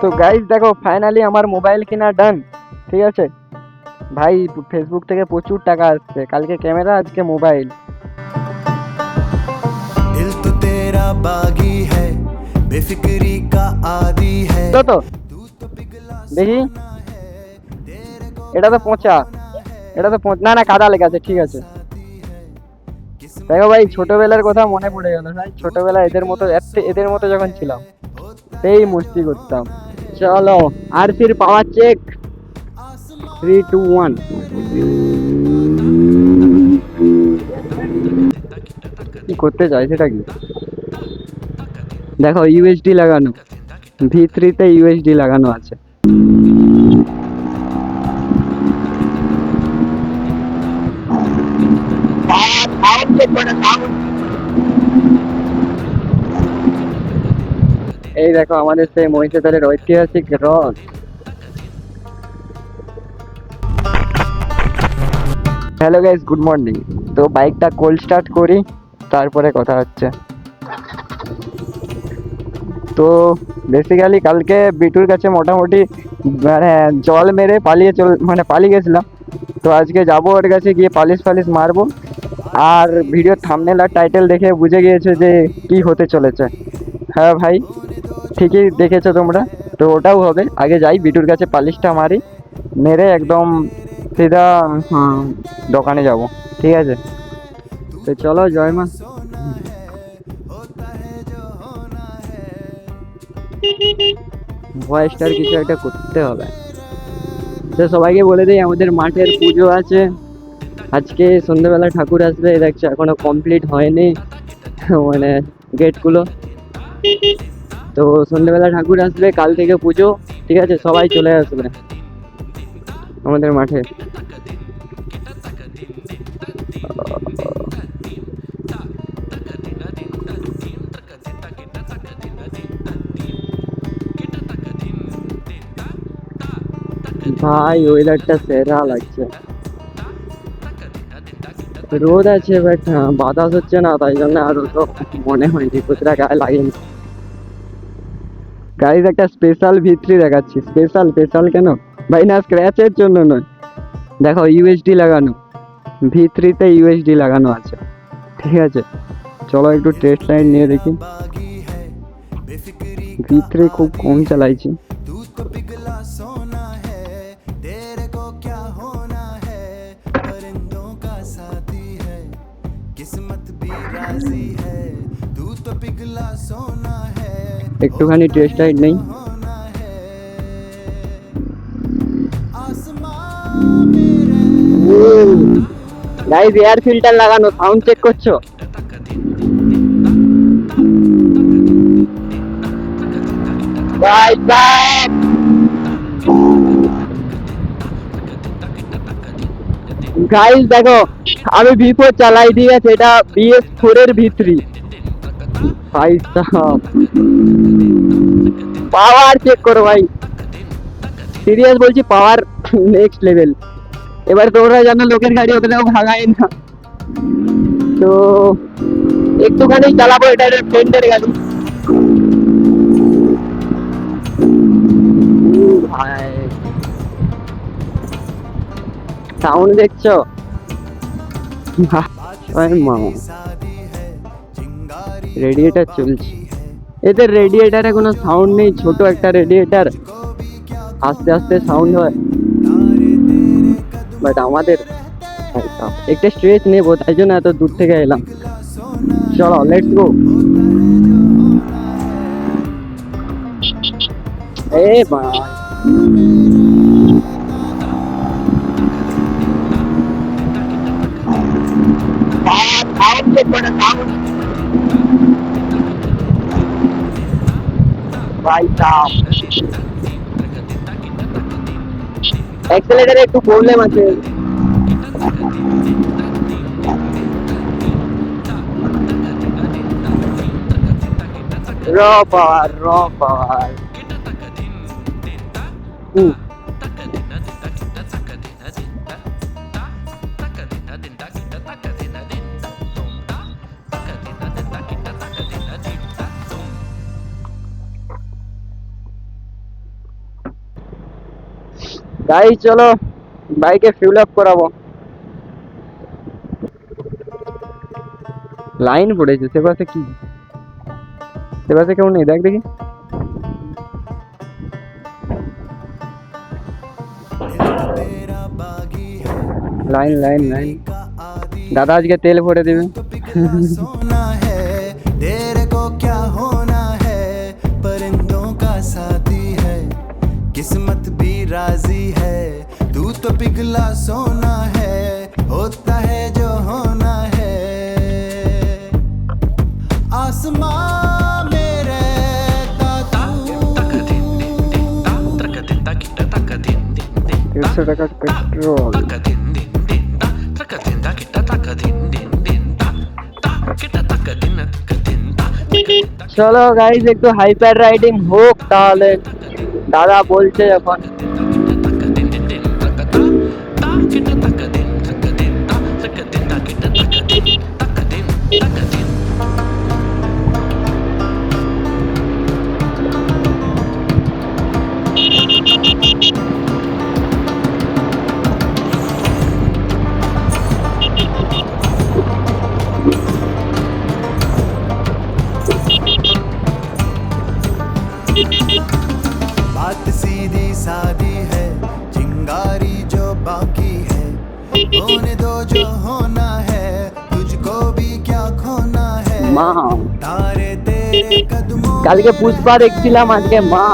তো গাইজ দেখো ফাইনালি আমার মোবাইল কেনা ডান ঠিক আছে? ভাই ফেসবুক থেকে প্রচুর টাকা আসছে কালকে ক্যামেরা আজকে মোবাইল দেখি এটা তো পচা। এটা তো না না কাদা লেগে আছে ঠিক আছে। দেখো ভাই ছোটবেলার কথা মনে পড়ে গেল ভাই। ছোটবেলায় এদের মতো এদের মতো যখন ছিলাম সেই মস্তি করতাম। চলো আর ফির power check three two one কি করতে চাই সেটা কি? দেখো ইউএসডি লাগানো। ভি থ্রিতে ইউএসডি লাগানো আছে। দেখো, আমাদের সেই মহিষাদলের ঐতিহাসিক রথ। হ্যালো গাইস গুড মর্নিং তো বাইকটা কোল্ড স্টার্ট করি, তারপরে কথা হচ্ছে। তো বেসিক্যালি কালকে বিটুর কাছে মোটামুটি মানে জল মেরে পালিয়ে চল মানে পালিয়ে গেছিলাম। তো আজকে যাব ওর কাছে গিয়ে পালিশ ফালিশ মারবো। আর ভিডিও থামনেল আর টাইটেল দেখে বুঝে গিয়েছে যে কি হতে চলেছে। হ্যাঁ ভাই? ঠিকই দেখেছ তোমরা। তো ওটাও হবে। আগে যাই, বিটুর কাছে পালিশটা মারি, মেরে একদম সিধা দোকানে যাব। ঠিক আছে? তো চলো, জয় মা। ভয়েসটার কিছু একটা করতে হবে। তো সবাইকে বলে দিই, আমাদের মাঠের পুজো আছে। আজকে সন্ধ্যেবেলা ঠাকুর আসবে, দেখছ, এখনও কমপ্লিট হয়নি। মানে গেটগুলো তো সন্ধ্যেবেলা ঠাকুর আসবে কাল থেকে পুজো, ঠিক আছে? সবাই চলে আসবে আমাদের মাঠে। ভাই ওয়েদারটা সেরা লাগছে। রোদ আছে বাট বাতাস হচ্ছে না, তাই জন্য আর তো মনে হয়নি কোথাটা গায়ে লাগেনি। গাড়ির একটা স্পেশাল ভিত্রি দেখাচ্ছি স্পেশাল স্পেশাল কেন ভাই না স্ক্র্যাচের জন্য নয় দেখো ইউএসডি লাগানো ভি থ্রিতে ইউএসডি লাগানো আছে ঠিক আছে চলো একটু টেস্ট লাইন নিয়ে দেখি बागी है बेफिक्री ভি থ্রি খুব কম চালাইছি तू तो पिघला सोना है तेरे को क्या होना है परिंदों का साथी है किस्मत भी राजी है तू तो पिघला सोना है একটুখানি টেস্ট হাইট নেই। গাইজ এয়ার ফিল্টার লাগানো সাউন্ড চেক করছ? Right গাইজ দেখো, আমি ভিপো চালাই দিয়ে, সেটা বিএস ফোর এর ভিতরি ভাই সাহেব। পাওয়ার চেক করো ভাই। সিরিয়াস বলছি পাওয়ার নেক্সট লেভেল এবার তোমরা জানো লোকের গাড়ি ওখানেও ভাঙায় না। তো একটুখানি চালাবো এটা ফ্রেন্ডের গাড়ি ভাই। সাউন্ড দেখছ? ভাই রেডিয়েটার চলছে। এদের রেডিয়েটারে কোনো সাউন্ড নেই, ছোট একটা রেডিয়েটার আস্তে আস্তে সাউন্ড হয়। বাট আমাদের, একটা স্ট্রেচ নেব, তাই জন্য এত দূর থেকে এলাম। চলো লেটস গো এ ভাই সাপ অ্যাক্সেলেটারে একটু প্রবলেম আছে। র পাওয়ার র পাওয়ার হুম। তাই চলো বাইকে ফিউল আপ করাবো। লাইন পড়েছে, সে পাশে কি? সে পাশে কেউ নেই, দেখ দেখি। Line line line. দাদা আজকে তেল ভরে দেবে। राजी है तू तो पिघला सोना है होता है जो होना है आसमां मेरे দেড়শো টাকার পেট্রোল চলো গাইজ একটু হাইপার রাইডিং হোক তাহলে দাদা বলছে যখন কালকে পুষ্পা দেখছিলাম আজকে মা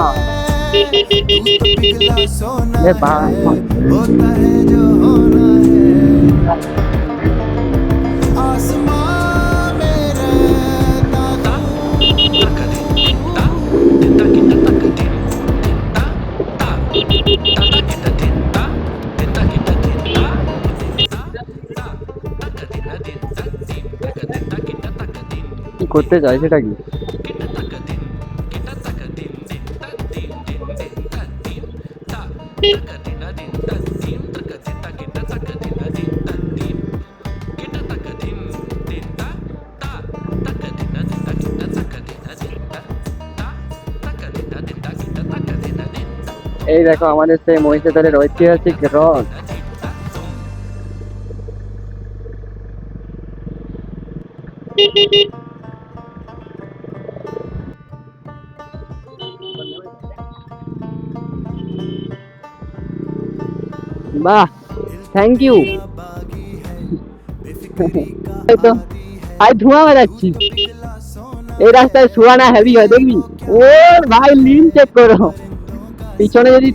করতে চাই সেটা কি এই দেখো, আমাদের সেই মহিষাদলের ঐতিহাসিক রথ। বাহ থ্যাংক ইউ তো ধোঁয়া বেড়াচ্ছি এই রাস্তায় শোয়া না হ্যাভি হয়, দেখবি? ওর ভাই লিন চেক করো। পিছনে যদি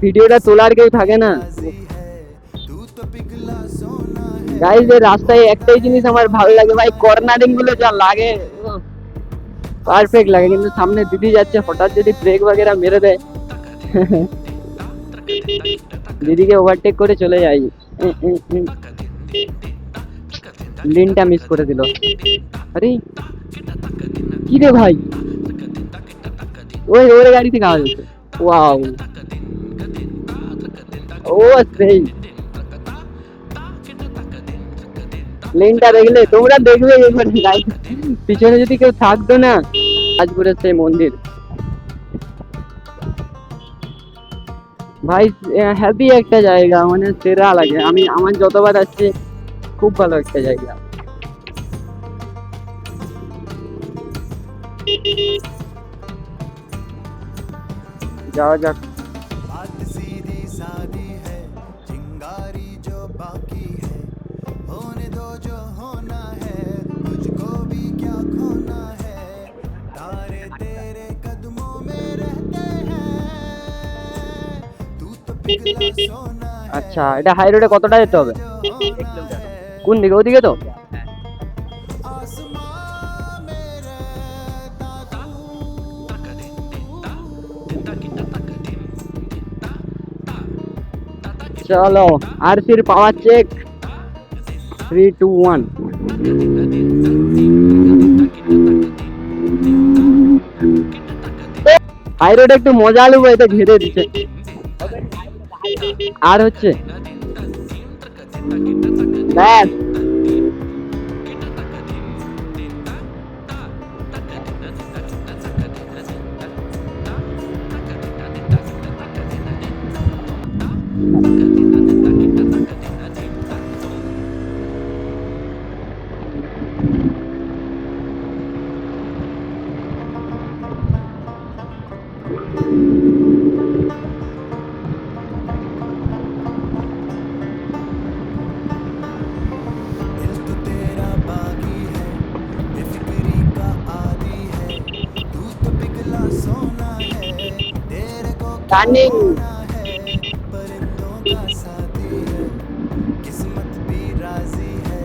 ভিডিওটা তোলার কেউ থাকে না तू तो पिघला सोना है গাইজ এই রাস্তায় একটাই জিনিস আমার ভালো লাগে ভাই কর্নারিং গুলো যা লাগে পারফেক্ট লাগে কিন্তু সামনে দিদি যাচ্ছে হঠাৎ যদি ব্রেক বাগেরা মেরে দেয় দিদিকে ওভারটেক করে চলে যাই লিনটা মিস করে দিল আরে কি রে ভাই ওই ওর গাড়ি থেকে আওয়াজ হচ্ছে ওয়াও ও সেই। লেনটা দেখলে? তোমরা দেখবে একবার গাড়ি পিছনে যদি কেউ থাকতো না, আজপুরের সেই মন্দির। ভাই হ্যাপি একটা জায়গা মানে সেরা লাগে। আমি, আমার যতবার আসছি, খুব ভালো একটা জায়গা। যাওয়া যাক। আচ্ছা এটা হাই রোডে কতটা যেতে হবে? কোন দিকে? ওদিকে তো? চলো আর সির power check three two one high road একটু মজা আলু এটা ঘিরে দিচ্ছে। আর হচ্ছে? ব্যাস। है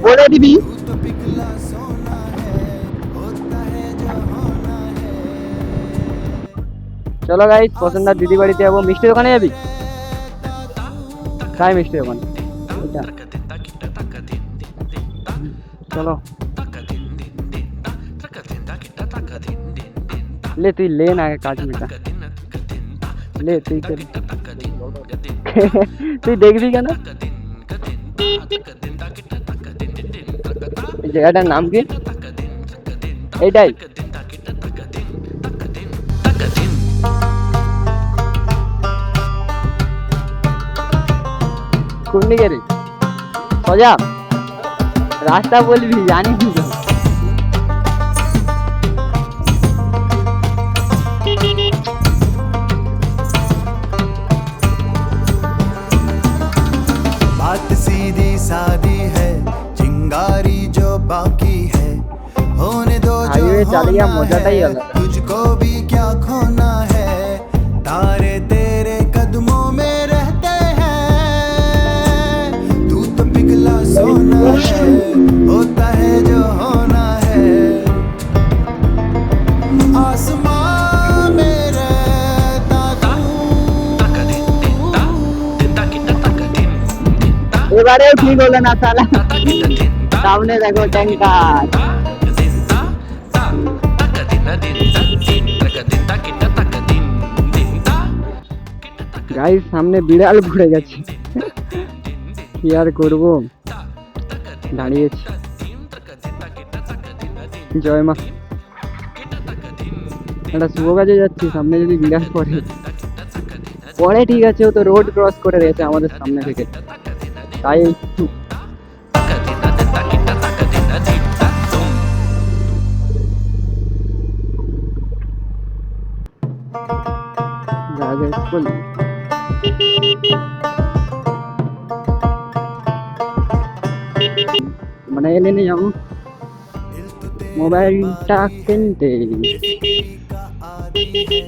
বলে দিবি तू तो पिघला सोना है होता है जो होना है চলো গাইস পছন্দার দিদি বাড়িতে যাবো মিষ্টি দোকানে যাবি খাই মিষ্টি দোকান এটা। চলো লে তুই লে না আগে কাজ মেটা লে তুই কর। তুই দেখবি কেন এই জায়গাটার নাম কি এইটাই কোন দিকে রে সোজা রাস্তা বলবি জানি दो जो हाईवे चल गया, होना मजाटाई है अलग। तुझको भी क्या खोना है तारे तेरे कदमों में रहते हैं तू तो पिघला सोना है होता है जो होना है आसमां में रहता तू এবারেও ঠিক হলো না সালা সামনে দেখো ট্যাঙ্কার গাইস সামনে বিড়াল ঘুরে গেছে। কি আর করব? দাঁড়িয়েছি। জয় মা। একটা শুভ কাজে যাচ্ছি, সামনে যদি বিড়াল পড়ে। পরে ঠিক আছে, ও তো রোড ক্রস করে গেছে আমাদের সামনে থেকে। তাই রাজা স্কুল মানে এলে নিয়ে যাবো दिल तो तेरा মোবাইলটা কিনতে का आदी है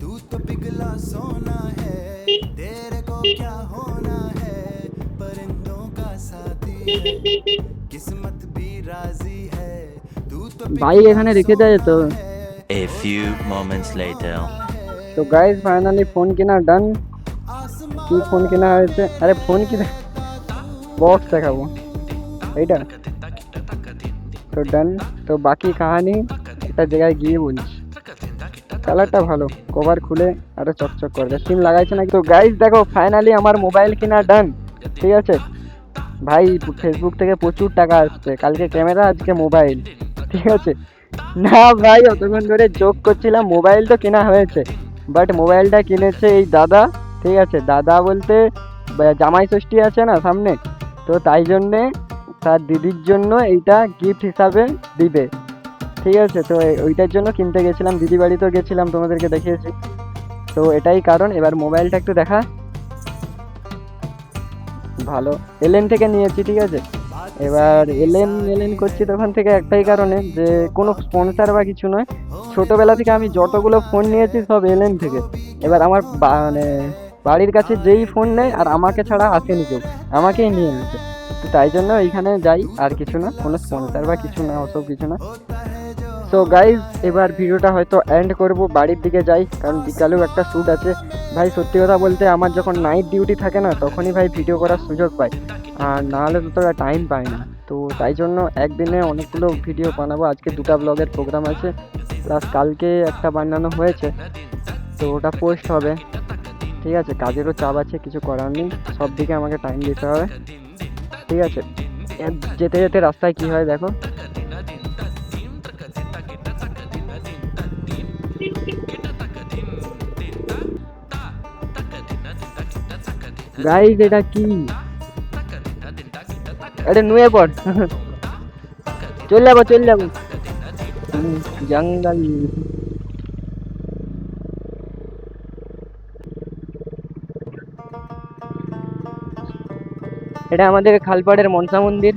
तू तो पिघला सोना है तेरे को क्या होना है परिंदों का साथी है किस्मत भी राजी है तू तो বাইক এখানে রেখে দেয় তো A few moments later. তো গাইজ ফাইনালি ফোন কেনা ডান কি ফোন কেনা হয়েছে আরে ফোন কি বক্স দেখাবো এইটা তো ডান তো বাকি কাহানি, একটা জায়গায় গিয়ে বলছি কালারটা ভালো কভার খুলে আরও চকচক করবে। সিম লাগাইছে নাকি? তো গাইজ দেখো ফাইনালি আমার মোবাইল কেনা ডান ঠিক আছে? ভাই ফেসবুক থেকে প্রচুর টাকা আসছে। কালকে ক্যামেরা আজকে মোবাইল ঠিক আছে? না ভাই, অতক্ষণ ধরে যোগ করছিলাম মোবাইল তো কেনা হয়েছে। বাট মোবাইলটা কিনেছে এই দাদা। ঠিক আছে? দাদা বলতে জামাই ষষ্ঠী আছে না সামনে? তো তাই জন্যে তার দিদির জন্য এইটা গিফট হিসাবে দিবে। ঠিক আছে? তো ওইটার জন্য কিনতে গেছিলাম, দিদি বাড়িতেও গেছিলাম, তোমাদেরকে দেখিয়েছি। তো এটাই কারণ, এবার মোবাইলটা একটু দেখা। ভালো। এলএন থেকে নিয়েছি, ঠিক আছে? এবার এলএন এলএন করছি তখন থেকে একটাই কারণে, যে কোনো স্পন্সার বা কিছু নয়। ছোটোবেলা থেকে আমি যতগুলো ফোন নিয়েছি, সব এলএন থেকে। এবার আমার মানে বাড়ির কাছে যেই ফোন নেয়, আর আমাকে ছাড়া আসেনি কেউ। আমাকেই নিয়ে আসে তো তাই জন্য এইখানে যাই, আর কিছু না, কোনো স্পন্সার বা কিছু না, ওসব কিছু না। সো গাইজ এবার ভিডিওটা হয়তো এন্ড করব, বাড়ির দিকে যাই, কারণ বিকালেও একটা শ্যুট আছে। ভাই, সত্যি কথা বলতে আমার যখন নাইট ডিউটি থাকে না, তখনই ভাই ভিডিও করার সুযোগ পাই। আর নাহলে ততটা টাইম পাই না। তো তাই জন্য একদিনে অনেকগুলো ভিডিও বানাবো। আজকে দুটো ব্লগের প্রোগ্রাম আছে প্লাস কালকে একটা বানানো হয়েছে। তো ওটা পোস্ট হবে। ঠিক আছে, কাজেরও চাপ আছে, কিছু করার নেই। সব দিকে আমাকে টাইম দিতে হবে। ঠিক আছে। যেতে যেতে রাস্তায় কি হয় দেখো। গাইজ এটা কি? আরে নুয়ে পড়। চল যাব চল যাব। জঙ্গল। এটা আমাদের খালপাড়ের মনসা মন্দির।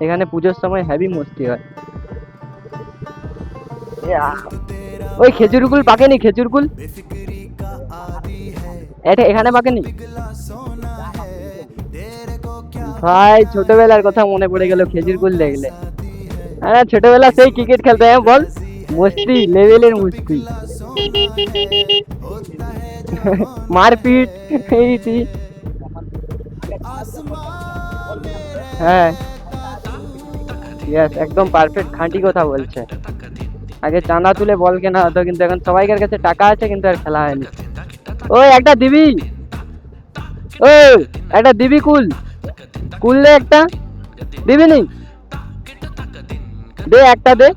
এখানে পুজোর সময় হ্যাভি মস্তি হয়। ওই খেজুরগুল পাকেনি খেজুরগুল? এটা এখানে পাকেনি? ভাই ছোটবেলার কথা মনে পড়ে গেল খেজুরগুল দেখলে। আরে ছোটবেলা সেই ক্রিকেট খেলতে হ্যাঁ বল? মস্তি লেভেলের মস্তি। মারপিট এই। হ্যাঁ। ইয়েস একদম পারফেক্ট খাঁটি কথা বলছে। আগে চাঁদা তুলে বল কেনা হতো, কিন্তু এখন সবাইকার কাছে টাকা আছে, কিন্তু আর খেলা হয়নি। ওই, একটা দিবি। ওই, একটা দিবি কুল। কুল দে একটা। দিবি নি? দে একটা দে।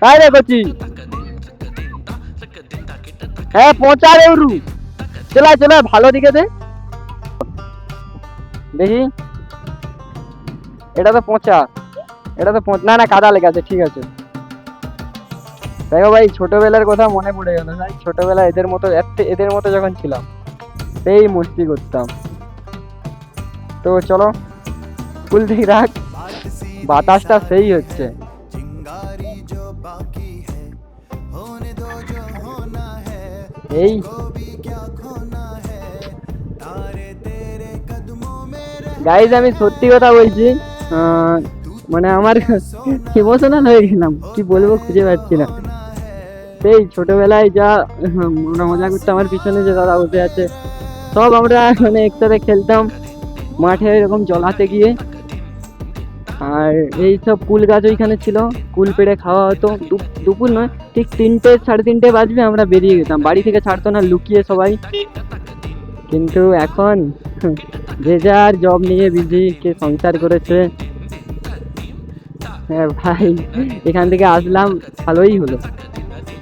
কাই রে কচি? হ্যাঁ পৌঁছা রে উরু চলে চলে ভালো দিকে দে। দেখি। এটা তো পচা। এটা তো না না, কাদা লেগে আছে, ঠিক আছে। দেখো ভাই, ছোটবেলার কথা মনে পড়ে গেল ভাই। ছোটবেলা এদের মতো এদের মতো যখন ছিলাম, সেই মস্তি করতাম। তো চলো, ফুল দিক রাখ। বাতাসটা সেই হচ্ছে। এই গাইজ আমি সত্যি কথা বলছি মানে আমার ইমোশনাল হয়ে গেলাম, কি বলব খুঁজে পাচ্ছি না। সেই ছোটবেলায় যা, আমরা মজা করতাম, আমার পিছনে যে দাদা বসে আছে, সব আমরা মানে একসাথে খেলতাম, মাঠে এরকম জলাতে গিয়ে। আর এই সব কুল গাছ ওইখানে ছিল, কুল পেড়ে খাওয়া হতো। দুপুর নয়, ঠিক তিনটে, সাড়ে তিনটে বাজবে, আমরা বেরিয়ে যেতাম বাড়ি থেকে ছাড়তো না, লুকিয়ে সবাই। কিন্তু এখন যে যার জব নিয়ে বিজি কে সংসার করেছে। হ্যাঁ ভাই, এখান থেকে আসলাম, ভালোই হলো।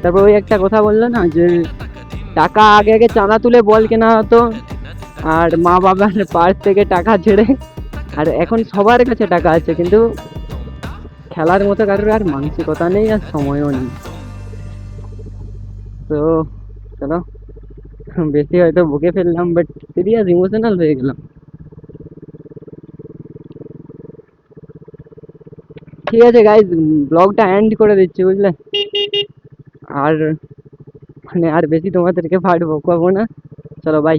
তারপর ওই একটা কথা বলল না, যে টাকা আগে আগে চাঁদা তুলে বল কেনা হতো, আর মা বাবার পার্স থেকে টাকা ছেড়ে, আর এখন সবার কাছে টাকা আছে, কিন্তু খেলার মতো কারোর আর মানসিকতা নেই আর সময়ও নেই। তো, চলো। বেশি হয়তো বকে ফেললাম বাট সিরিয়াস ইমোশনাল হয়ে গেলাম। ঠিক আছে গাইজ ব্লগটা এন্ড করে দিচ্ছি, বুঝলে? আর মানে আর বেশি তোমাদেরকে ফাট বকাবো না। চলো বাই